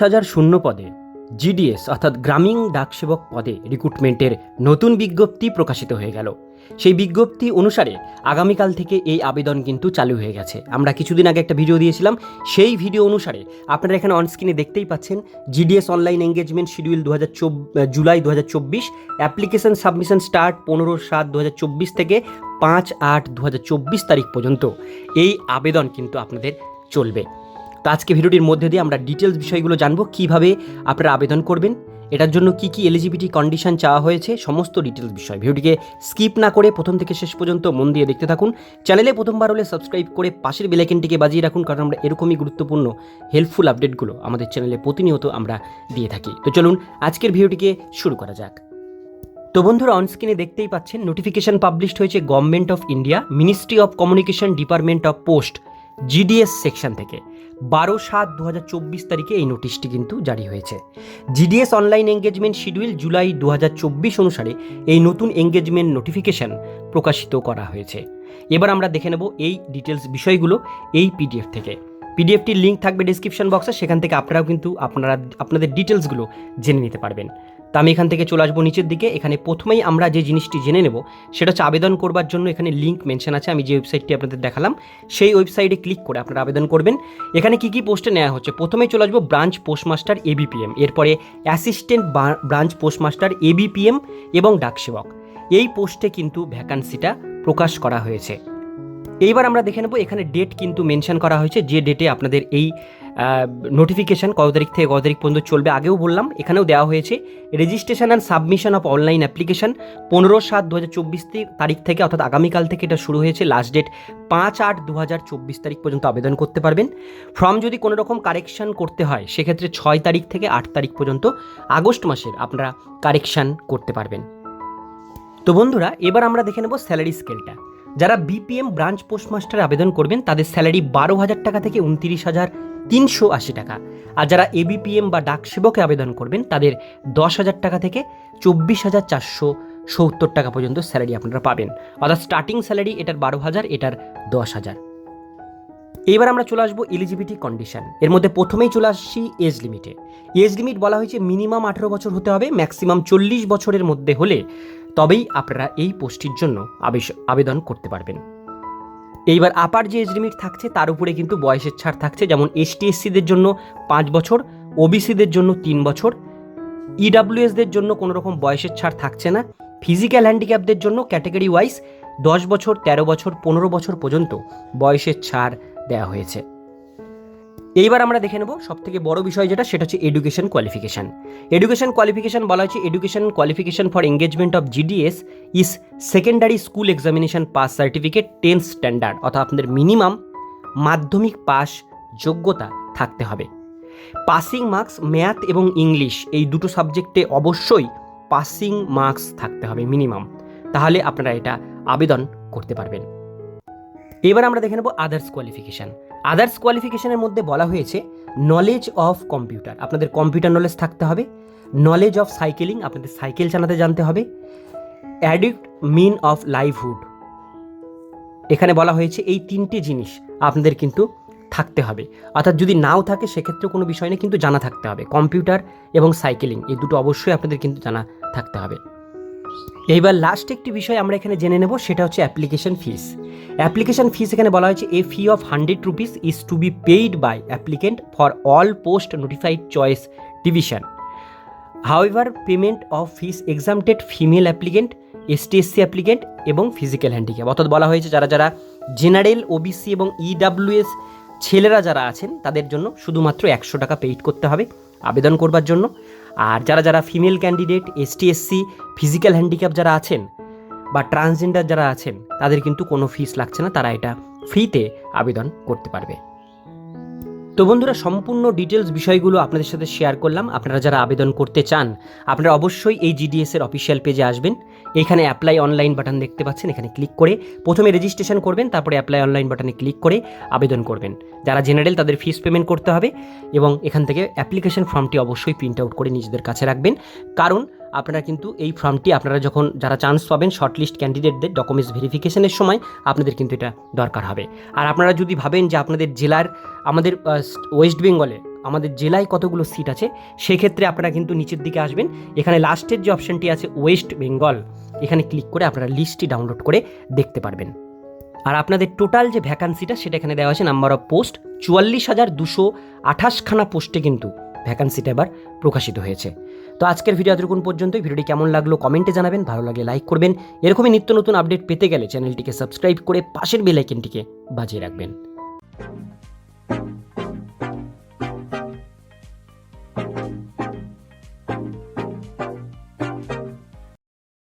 হাজার শূন্য পদে জিডিএস অর্থাৎ গ্রামীণ ডাকসেবক পদে রিক্রুটমেন্টের নতুন বিজ্ঞপ্তি প্রকাশিত হয়ে গেল। সেই বিজ্ঞপ্তি অনুসারে আগামীকাল থেকে এই আবেদন কিন্তু চালু হয়ে গেছে। আমরা কিছুদিন আগে একটা ভিডিও দিয়েছিলাম। সেই ভিডিও অনুসারে আপনারা এখানে অনস্ক্রিনে দেখতেই পাচ্ছেন জিডিএস অনলাইন এঙ্গেজমেন্ট শিডিউল দু জুলাই দু হাজার চব্বিশ অ্যাপ্লিকেশন সাবমিশন স্টার্ট পনেরো সাত দু থেকে পাঁচ আট দু তারিখ পর্যন্ত। এই আবেদন কিন্তু আপনাদের চলবে। তো আজকে ভিডিওটির মধ্যে দিয়ে আমরা ডিটেলস বিষয়গুলো জানব, কীভাবে আপনারা আবেদন করবেন, এটার জন্য কি কি এলিজিবিলিটি কন্ডিশন চাওয়া হয়েছে, সমস্ত ডিটেলস বিষয়। ভিডিওটিকে স্কিপ না করে প্রথম থেকে শেষ পর্যন্ত মন দিয়ে দেখতে থাকুন। চ্যানেলে প্রথমবার হলে সাবস্ক্রাইব করে পাশের বেলাইকেনটিকে বাজিয়ে রাখুন, কারণ আমরা এরকমই গুরুত্বপূর্ণ হেল্পফুল আপডেটগুলো আমাদের চ্যানেলে প্রতিনিয়ত আমরা দিয়ে থাকি। তো চলুন, আজকের ভিডিওটিকে শুরু করা যাক। তো বন্ধুরা অনস্ক্রিনে দেখতেই পাচ্ছেন নোটিফিকেশন পাবলিশড হয়েছে government of India ministry of communication department of post GDS section থেকে বারো সাত দু তারিখে এই নোটিশটি কিন্তু জারি হয়েছে। GDS online engagement schedule July দু হাজার চব্বিশ অনুসারে এই নতুন এঙ্গেজমেন্ট নোটিফিকেশন প্রকাশিত করা হয়েছে। এবার আমরা দেখে নেব এই ডিটেলস বিষয়গুলো এই পিডিএফ থেকে। পিডিএফটির লিঙ্ক থাকবে ডিসক্রিপশন বক্সে সেখান থেকে আপনারাও কিন্তু আপনারা, আপনাদের ডিটেলসগুলো জেনে নিতে পারবেন। তা আমি এখান থেকে চলে আসব নিচের দিকে। এখানে প্রথমেই আমরা যে জিনিসটি জেনে নেব, সেটা হচ্ছে আবেদন করবার জন্য এখানে লিঙ্ক মেনশন আছে, আমি যে ওয়েবসাইটটি আপনাদের দেখালাম, সেই ওয়েবসাইটে ক্লিক করে আপনারা আবেদন করবেন। এখানে কি কি পোস্টে নেওয়া হচ্ছে? প্রথমেই চলে আসব ব্রাঞ্চ পোস্টমাস্টার এবিপিএম এরপরে অ্যাসিস্ট্যান্ট ব্রাঞ্চ পোস্টমাস্টার এবিপিএম এবং ডাকসেবক এই পোস্টে কিন্তু ভ্যাকান্সিটা প্রকাশ করা হয়েছে। এইবার আমরা দেখে নেব, এখানে ডেট কিন্তু মেনশন করা হয়েছে, যে ডেটে আপনাদের এই নোটিফিকেশান কত তারিখ থেকে কত তারিখ পর্যন্ত চলবে আগেও বললাম, এখানেও দেওয়া হয়েছে। Registration and submission of online application পনেরো সাত দু হাজার চব্বিশ তারিখ থেকে অর্থাৎ আগামীকাল থেকে এটা শুরু হয়েছে। লাস্ট ডেট পাঁচ আট দু হাজার চব্বিশ তারিখ পর্যন্ত আবেদন করতে পারবেন। ফর্ম যদি কোনো রকম কারেকশান করতে হয়, সেক্ষেত্রে ছয় তারিখ থেকে আট তারিখ পর্যন্ত আগস্ট মাসের আপনারা কারেকশান করতে পারবেন। তো বন্ধুরা, এবার আমরা দেখে নেব স্যালারি স্কেলটা যারা বিপিএম ব্রাঞ্চ পোস্টমাস্টার আবেদন করবেন, তাদের স্যালারি বারো হাজার টাকা থেকে উনত্রিশ হাজার তিনশো আশি টাকা। আর যারা এবিপিএম বা ডাকসেবকে আবেদন করবেন, তাদের দশ হাজার টাকা থেকে চব্বিশ হাজার চারশো সত্তর টাকা পর্যন্ত স্যালারি আপনারা পাবেন। অর্থাৎ স্টার্টিং স্যালারি এটার বারো হাজার, এটার দশ হাজার। এবার আমরা চলে আসব এলিজিবিলিটি কন্ডিশন এর মধ্যে প্রথমেই চলে আসছি এজ লিমিটে এজ লিমিট বলা হয়েছে মিনিমাম আঠেরো বছর হতে হবে ম্যাক্সিমাম চল্লিশ বছরের মধ্যে হলে তবেই আপনারা এই পোস্টটির জন্য আবেদন করতে পারবেন। এইবার আপার যে এজ লিমিট থাকছে, তার উপরে কিন্তু বয়সের ছাড় থাকছে। যেমন এসটি এসসিদের জন্য পাঁচ বছর ওবিসিদের জন্য তিন বছর। ইডাব্লিউএসদের জন্য কোনো রকম বয়সের ছাড় থাকছে না। ফিজিক্যাল হ্যান্ডিক্যাপদের জন্য ক্যাটাগরি ওয়াইজ দশ বছর ১৩ বছর, পনেরো বছর পর্যন্ত বয়সের ছাড় দেওয়া হয়েছে। এইবার আমরা দেখে নেব সব থেকে বড় বিষয় যেটা, সেটা হচ্ছে এডুকেশন কোয়ালিফিকেশান এডুকেশন কোয়ালিফিকেশান বলা হচ্ছে education qualification for engagement of GDS is secondary school examination pass certificate tenth standard অর্থাৎ আপনাদের মিনিমাম মাধ্যমিক পাস যোগ্যতা থাকতে হবে। পাসিং মার্কস ম্যাথ এবং ইংলিশ এই দুটো সাবজেক্টে অবশ্যই পাসিং মার্কস থাকতে হবে মিনিমাম তাহলে আপনারা এটা আবেদন করতে পারবেন। এবার আমরা দেখে নেব আদার্স কোয়ালিফিকেশান আদার্স কোয়ালিফিকেশনের মধ্যে বলা হয়েছে নলেজ অফ কম্পিউটার আপনাদের কম্পিউটার নলেজ থাকতে হবে। নলেজ অফ সাইকেলিং আপনাদের সাইকেল চালাতে জানতে হবে। অ্যাডিক্ট মিন অফ লাইভহুড এখানে বলা হয়েছে এই তিনটে জিনিস আপনাদের কিন্তু থাকতে হবে। অর্থাৎ যদি নাও থাকে সেক্ষেত্রে কোনো বিষয় নেই, কিন্তু জানা থাকতে হবে। কম্পিউটার এবং সাইকেলিং এই দুটো অবশ্যই আপনাদের কিন্তু জানা থাকতে হবে। এইবার লাস্ট একটি বিষয় আমরা এখানে জেনে নেব, সেটা হচ্ছে অ্যাপ্লিকেশন ফিস অ্যাপ্লিকেশন ফিস এখানে বলা হয়েছে a fee of hundred rupees is to be paid by applicant for all post notified choice division however payment of fees exempted female applicant ST SC applicant এবং physical handicap অর্থাৎ বলা হয়েছে, যারা যারা general OBC এবং EWS ছেলেরা যারা আছেন, তাদের জন্য শুধুমাত্র একশো টাকা পেইড করতে হবে আবেদন করবার জন্য। আর যারা যারা female candidate S ST SC physical handicap যারা আছেন বা ট্রান্সজেন্ডার যারা আছেন, তাদের কিন্তু কোনো ফিস লাগছে না, তারা এটা ফ্রিতে আবেদন করতে পারবে। তো বন্ধুরা, সম্পূর্ণ ডিটেলস বিষয়গুলো আপনাদের সাথে শেয়ার করলাম। আপনারা যারা আবেদন করতে চান, আপনারা অবশ্যই এই জিডিএসের অফিসিয়াল পেজে আসবেন। এখানে অ্যাপ্লাই অনলাইন বাটন দেখতে পাচ্ছেন, এখানে ক্লিক করে প্রথমে রেজিস্ট্রেশন করবেন, তারপরে অ্যাপ্লাই অনলাইন বাটনে ক্লিক করে আবেদন করবেন। যারা জেনারেল তাদের ফিস পেমেন্ট করতে হবে এবং এখান থেকে অ্যাপ্লিকেশন ফর্মটি অবশ্যই প্রিন্ট আউট করে নিজেদের কাছে রাখবেন। কারণ আপনারা কিন্তু এই ফর্মটি আপনারা যখন যারা চান্স পাবেন শর্টলিস্ট ক্যান্ডিডেটদের ডকুমেন্টস ভেরিফিকেশনের সময় আপনাদের কিন্তু এটা দরকার হবে। আর আপনারা যদি ভাবেন যে আপনাদের জেলার, আমাদের ওয়েস্ট বেঙ্গলে আমাদের জেলায় কতগুলো সিট আছে, সেক্ষেত্রে আপনারা কিন্তু নিচের দিকে আসবেন। এখানে লাস্টের যে অপশনটি আছে ওয়েস্ট বেঙ্গল এখানে ক্লিক করে আপনারা লিস্টটি ডাউনলোড করে দেখতে পারবেন। আর আপনাদের টোটাল যে ভ্যাকান্সিটা সেটা এখানে দেওয়া আছে নাম্বার অফ পোস্ট চুয়াল্লিশ হাজার দুশো আঠাশখানা পোস্টে কিন্তু ভ্যাকান্সিটা এবার প্রকাশিত হয়েছে। তো আজকের ভিডিও এতটুকুন পর্যন্তই। ভিডিওটি কেমন লাগল কমেন্টে জানাবেন। ভালো লাগলে লাইক করবেন। এরকমই নিত্য নতুন আপডেট পেতে গেলে চ্যানেলটিকে সাবস্ক্রাইব করে পাশের বেল আইকনটিকে বাজিয়ে রাখবেন।